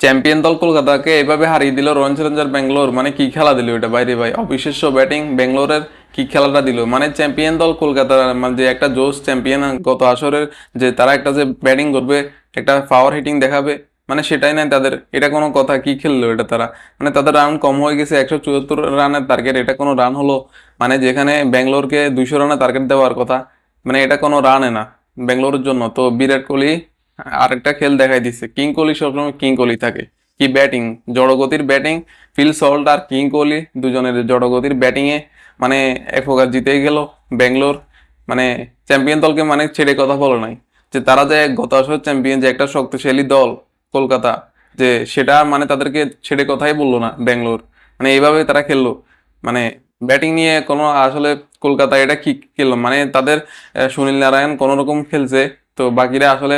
Champion দল কলকাতাকে এভাবে হারিয়ে দিল রয়্যাল চ্যালেঞ্জার ব্যাঙ্গালোর। মানে কি খেলা দিল এটা? বাইরে ভাই, অবিশ্বাস্য ব্যাটিং ব্যাঙ্গালোরের কি খেলাটা দিল? মানে চ্যাম্পিয়ন দল কলকাতার মানে যে একটা জোস চ্যাম্পিয়ন গত আসরের, যে তারা একটা যে ব্যাটিং করবে, একটা পাওয়ার হিটিং দেখাবে মানে সেটাই নাই তাদের। এটা কোনো কথা, কি খেললো এটা তারা? মানে তাদের রান কম হয়ে গেছে, একশো চুয়াত্তর রানের টার্গেট এটা কোনো রান হলো? মানে যেখানে ব্যাঙ্গালোরকে দুইশো রানের টার্গেট দেওয়ার কথা মানে এটা কোনো রানে না, ব্যাঙ্গালোরের জন্য। তো বিরাট কোহলি আরেকটা খেল দেখাই দিচ্ছে। কিং কোহলি সবসময় কিং কোহলি থাকে। কি ব্যাটিং জড়গতির ব্যাটিং ফিল সল্ট আর কিং কোহলি দুজনের জড়গতির ব্যাটিংয়ে মানে এক প্রকার জিতেই গেল ব্যাঙ্গালোর। মানে চ্যাম্পিয়ন দলকে মানে ছেড়ে কথা বলো নাই। যে তারা যে গত আসর চ্যাম্পিয়ন যে একটা শক্তিশালী দল কলকাতা, যে সেটা মানে তাদেরকে ছেড়ে কথাই বলল না ব্যাঙ্গালোর। মানে এইভাবে তারা খেললো। মানে ব্যাটিং নিয়ে কোনো আসলে কলকাতা এটা কি খেললো? মানে তাদের সুনীল নারায়ণ কোনো রকম খেলছে, তো বাকিরা আসলে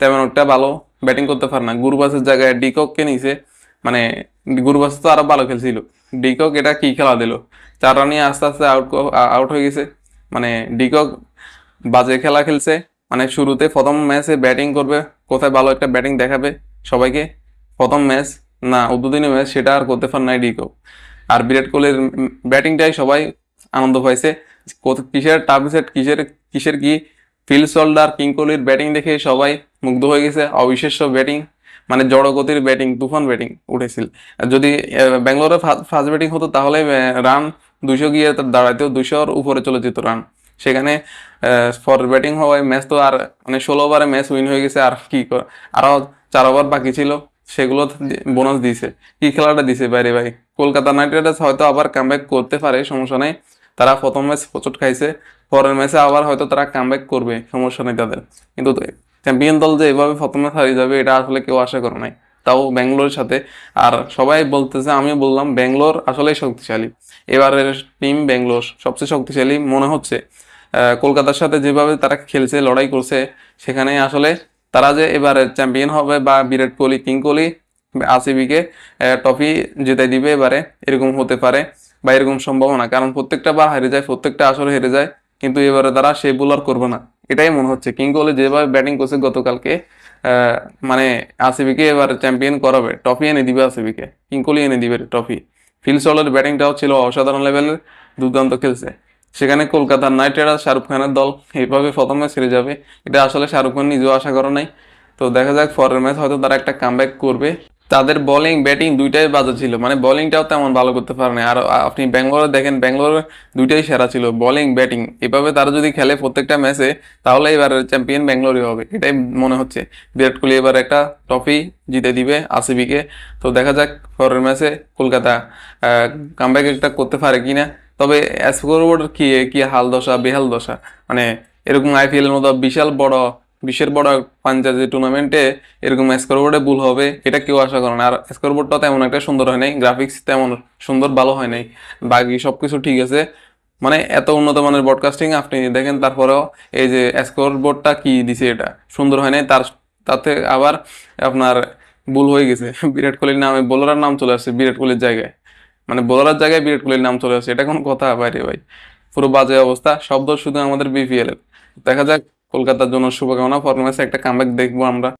তেমন একটা ভালো ব্যাটিং করতে পারে না। গুরুবাসের জায়গায় ডিককে নিছে মানে গুরবাস তো আরও ভালো খেলছিল। ডিকক এটা কি খেলা দিল? চার রানে আস্তে আস্তে আউট আউট হয়ে গেছে। মানে ডিকক বাজে খেলা খেলছে। মানে শুরুতে প্রথম ম্যাচে ব্যাটিং করবে, কোথায় ভালো একটা ব্যাটিং দেখাবে সবাইকে। প্রথম ম্যাচ না, উদ্বোধনী ম্যাচ সেটা আর করতে পার নাই ডিকক। আর বিরাট কোহলির ব্যাটিংটাই সবাই আনন্দ পাইছে। কিসের টার্ভ সেট কিসের কিসের কি ফিল সোল্ডার, কিং কোহলির ব্যাটিং দেখে সবাই মুগ্ধ হয়ে গেছে। অবিশ্বাস্য ব্যাটিং মানে জড়গতির ব্যাটিং, তুফান ব্যাটিং উঠেছিল। যদি ব্যাঙ্গালোরে ফার্স্ট ব্যাটিং হতো, তাহলে রান দুইশো গিয়ে তার দাঁড়াতেও দুইশোর উপরে চলে যেত রান। সেখানে ফর ব্যাটিং হওয়ায় ম্যাচ তো আর মানে ষোলো ওভারে ম্যাচ উইন হয়ে গেছে, আর কি আরও চার ওভার বাকি ছিল, সেগুলো বোনাস দিয়েছে। কি খেলাটা দিছে বাইরে ভাই? কলকাতা নাইট রাইডার্স হয়তো আবার কামব্যাক করতে পারে, সমস্যা নেই। তারা প্রথম ম্যাচ প্রচুর খাইছে, পরের ম্যাচে আবার হয়তো তারা কামব্যাক করবে, সমস্যা নেই তাদের। কিন্তু চ্যাম্পিয়ন দল যে এভাবে প্রথম হারিয়ে যাবে, এটা আসলে কেউ আশা করে নাই। তাও ব্যাঙ্গালোরের সাথে। আর সবাই বলতেছে, আমিও বললাম, ব্যাঙ্গালোর আসলেই শক্তিশালী। এবারের টিম ব্যাঙ্গালোর, সবচেয়ে শক্তিশালী মনে হচ্ছে। কলকাতার সাথে যেভাবে তারা খেলছে, লড়াই করছে সেখানে আসলে তারা যে এবারে চ্যাম্পিয়ন হবে বা বিরাট কোহলি, কিং কোহলি আরসিবিকে ট্রফি জিতে দিবে এবারে, এরকম হতে পারে। বা এরকম সম্ভাবনা। কারণ প্রত্যেকটা বার হেরে যায়, প্রত্যেকটা আসরে হেরে যায়, কিন্তু এবারে তারা সে বোলার করবে না। এটাই মনে হচ্ছে। কিং কোহলি যেভাবে ব্যাটিং করছে গতকালকে মানে আরসিবিকে এবার চ্যাম্পিয়ন করাবে। ট্রফি এনে দিবে আরসিবিকে। কিং কোহলি এনে দিবে ট্রফি ফিল সলের ব্যাটিংটাও ছিল অসাধারণ লেভেলের দুর্দান্ত খেলছে। সেখানে কলকাতার নাইট রাইডার্স শাহরুখ খানের দল এইভাবে প্রথম হেরে যাবে। এটা আসলে শাহরুখ খান নিজেও আশা করে নাই। তো দেখা যাক পরের ম্যাচ হয়তো তারা একটা কামব্যাক করবে। তাদের বোলিং ব্যাটিং দুইটাই বাজে ছিল। মানে বোলিংটাও তেমন ভালো করতে পারে না আর আপনি ব্যাঙ্গালোরে দেখেন ব্যাঙ্গালোর দুইটাই সেরা ছিল বোলিং ব্যাটিং এভাবে তারা যদি খেলে প্রত্যেকটা ম্যাচে তাহলে এবার চ্যাম্পিয়ন ব্যাঙ্গালোরই হবে। এটাই মনে হচ্ছে। বিরাট কোহলি এবার একটা ট্রফি জিতে দিবে আরসিবিকে তো দেখা যাক পরের ম্যাচে কলকাতা কামব্যাক একটা করতে পারে কি না তবে স্কোরবোর্ড কি কি হাল দশা বেহাল দশা? মানে এরকম আইপিএল এর মতো বিশাল বড় বিশ্বের বড় পাঞ্জাবি টুর্নামেন্টে এরকম স্কোরবোর্ডে ভুল হবে, এটা কেউ আশা করে না। আর স্কোরবোর্ডটা তেমন একটা সুন্দর হয় নাই গ্রাফিক্স তেমন সুন্দর, ভালো হয় নাই। বাকি সব কিছু ঠিক আছে। মানে এত উন্নত মানের ব্রডকাস্টিং আপনি দেখেন, তারপরেও এই যে স্কোর বোর্ডটা কি দিছে এটা? সুন্দর হয় নাই, তার তাতে আবার আপনার ভুল হয়ে গেছে। বিরাট কোহলির নামে বোলারের নাম চলে আসছে বিরাট কোহলির জায়গায়। মানে বোলারের জায়গায় বিরাট কোহলির নাম চলে আসছে, এটা কোনো কথা? বাইরে ভাই, পুরো বাজে অবস্থা, শব্দ শুধু আমাদের বিপিএল দেখা যাক কলকাতার জন্য শুভকামনা। ফরমেসে একটা কামব্যাক দেখব আমরা।